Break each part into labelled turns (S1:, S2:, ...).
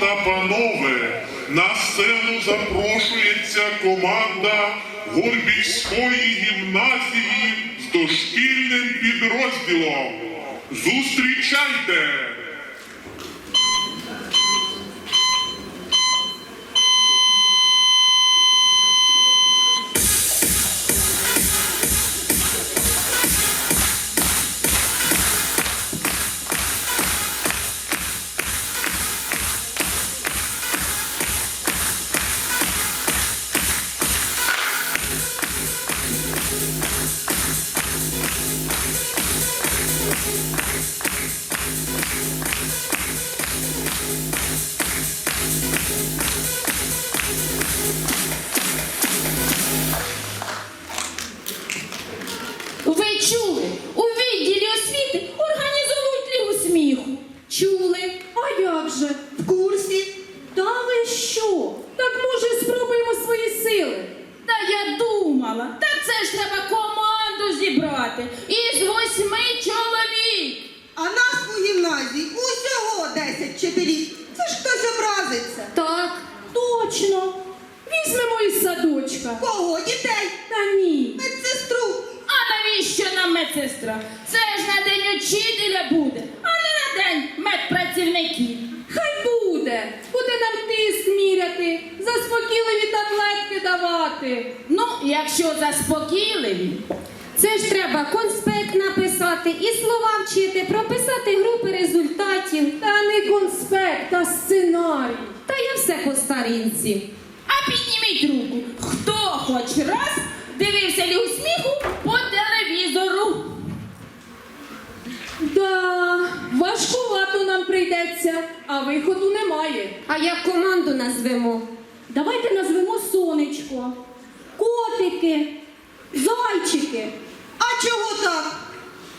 S1: та панове, на сцену запрошується команда Горбівської гімназії з дошкільним підрозділом. Зустрічайте!
S2: Та я думала, та це ж треба команду зібрати. Із восьми чоловік.
S3: А нас у гімназії усього 10 вчителів. Це ж хтось образиться.
S2: Так, точно. Візьмемо із садочка.
S3: Кого? Дітей?
S2: Та ні.
S3: Медсестру?
S2: А навіщо нам медсестра? Це ж день буде, а не на день медпрацівників. Хай буде. Буде нам тиск міряти, заспокійливі таблетки давати. Ну, якщо заспокійливі.
S4: Це ж треба конспект написати і слова вчити, прописати групи результатів.
S2: Та не конспект, а сценарій.
S4: Та я все по старинці.
S2: А підніміть руку, хто хоч раз дивився лігу сміху по телевізору.
S5: Да, важкувато нам прийдеться, а виходу немає.
S4: А як команду назвемо?
S5: Давайте назвемо сонечко, котики, зайчики.
S3: А чого так?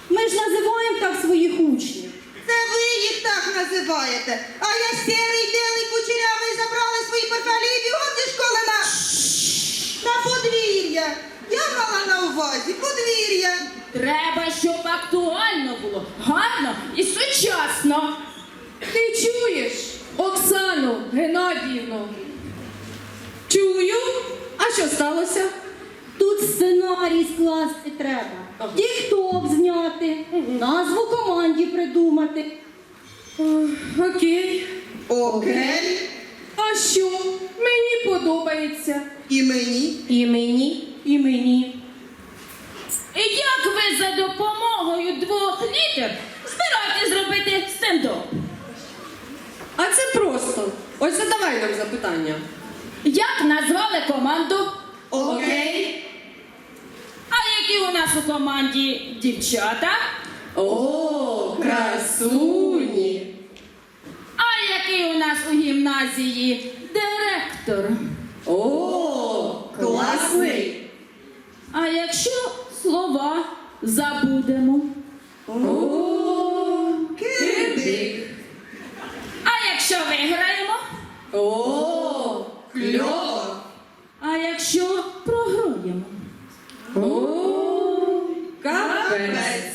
S5: Ми ж називаємо так своїх учнів.
S3: Це ви їх так називаєте. А я сірий, білий, кучерявий забрали свої портфелі і бігом зі школи на... на подвір'я. Я мала на увазі подвір'я.
S2: Треба, щоб актуально було, гарно і сучасно.
S5: Ти чуєш, Оксану Геннадіївну? Чую. А що сталося?
S6: Тут сценарій скласти треба. Тік-ток зняти, назву команді придумати.
S5: Окей.
S3: Окей.
S5: А що? Мені подобається.
S3: І мені.
S4: І мені.
S5: І мені.
S2: І як ви за допомогою двох літер збираєте зробити стендап?
S7: А це просто. Ось задавай нам запитання.
S2: Як назвали команду?
S3: Окей.
S2: А які у нас у команді дівчата?
S7: О, красуні!
S2: А який у нас у гімназії директор?
S7: О, класний!
S2: А якщо слова забудемо?
S7: О, кидик!
S2: А якщо виграємо?
S7: О, кльово!
S2: А якщо програємо?
S7: О, капець!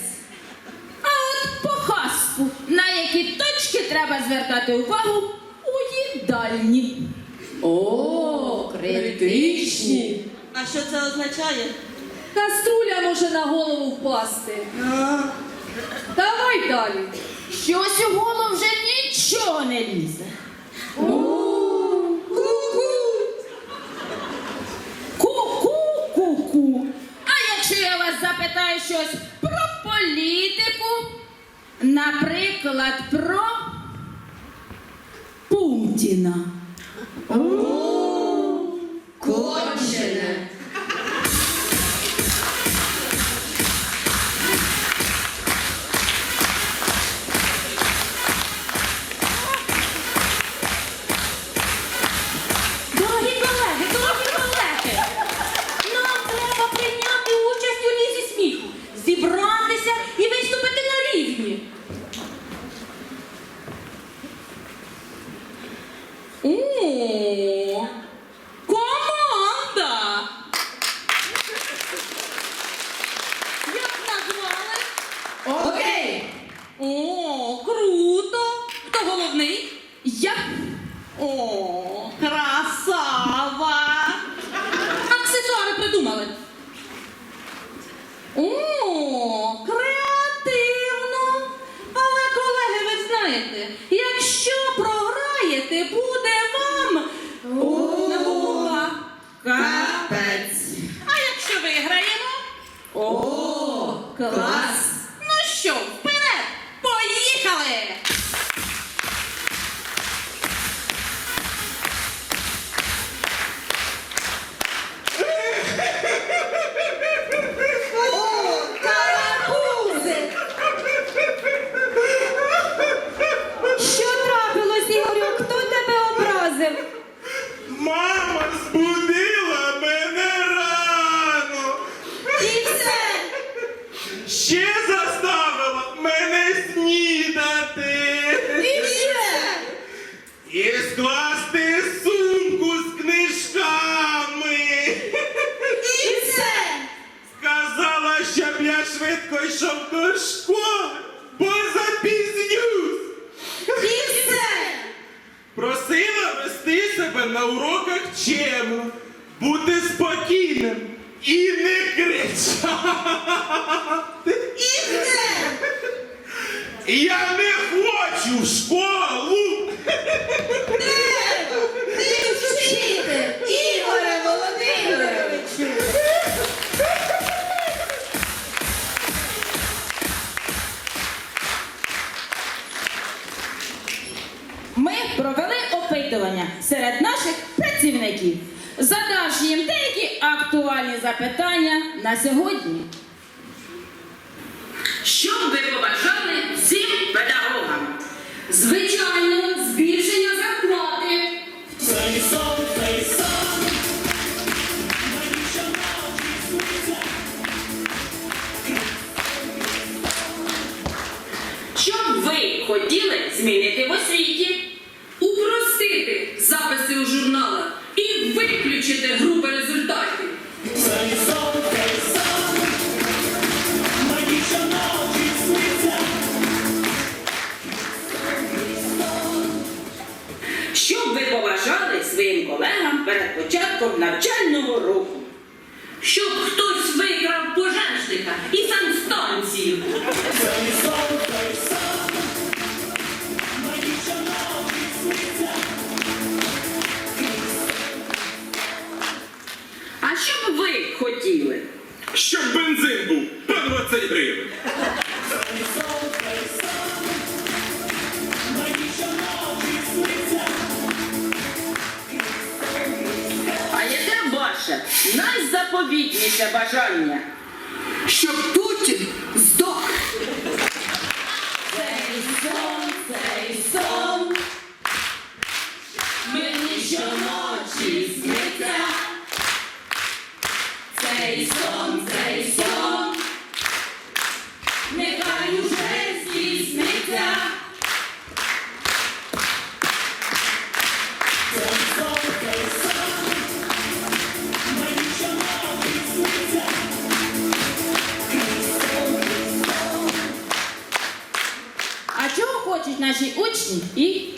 S2: А от по хаспу, на які точки треба звертати увагу у їдальні?
S7: О, критичні!
S3: А що це означає?
S5: Каструля може на голову впасти. Давай далі.
S2: Щось у голову вже нічого не лізе. Ку-ку-ку-ку. А якщо я вас запитаю щось про політику, наприклад, про Путіна.
S6: Ще заставила мене снідати. І
S8: скласти сумку з книжками.
S3: І все.
S8: Сказала, щоб я швидко йшов до школи, бо запізнюсь.
S3: І все.
S8: Просила вести себе на уроках чему, бути спокійним і не кричати. Я не хочу в школу.
S3: Ти вчитель, Ігоре Володимировичу.
S9: Ми провели опитування серед наших працівників, задавши їм деякі актуальні запитання на сьогодні.
S2: Що б ви побажали всім педагогам?
S10: Звичайно, збільшення зарплати.
S2: Навчального року? Найзаповітніше бажання?
S9: А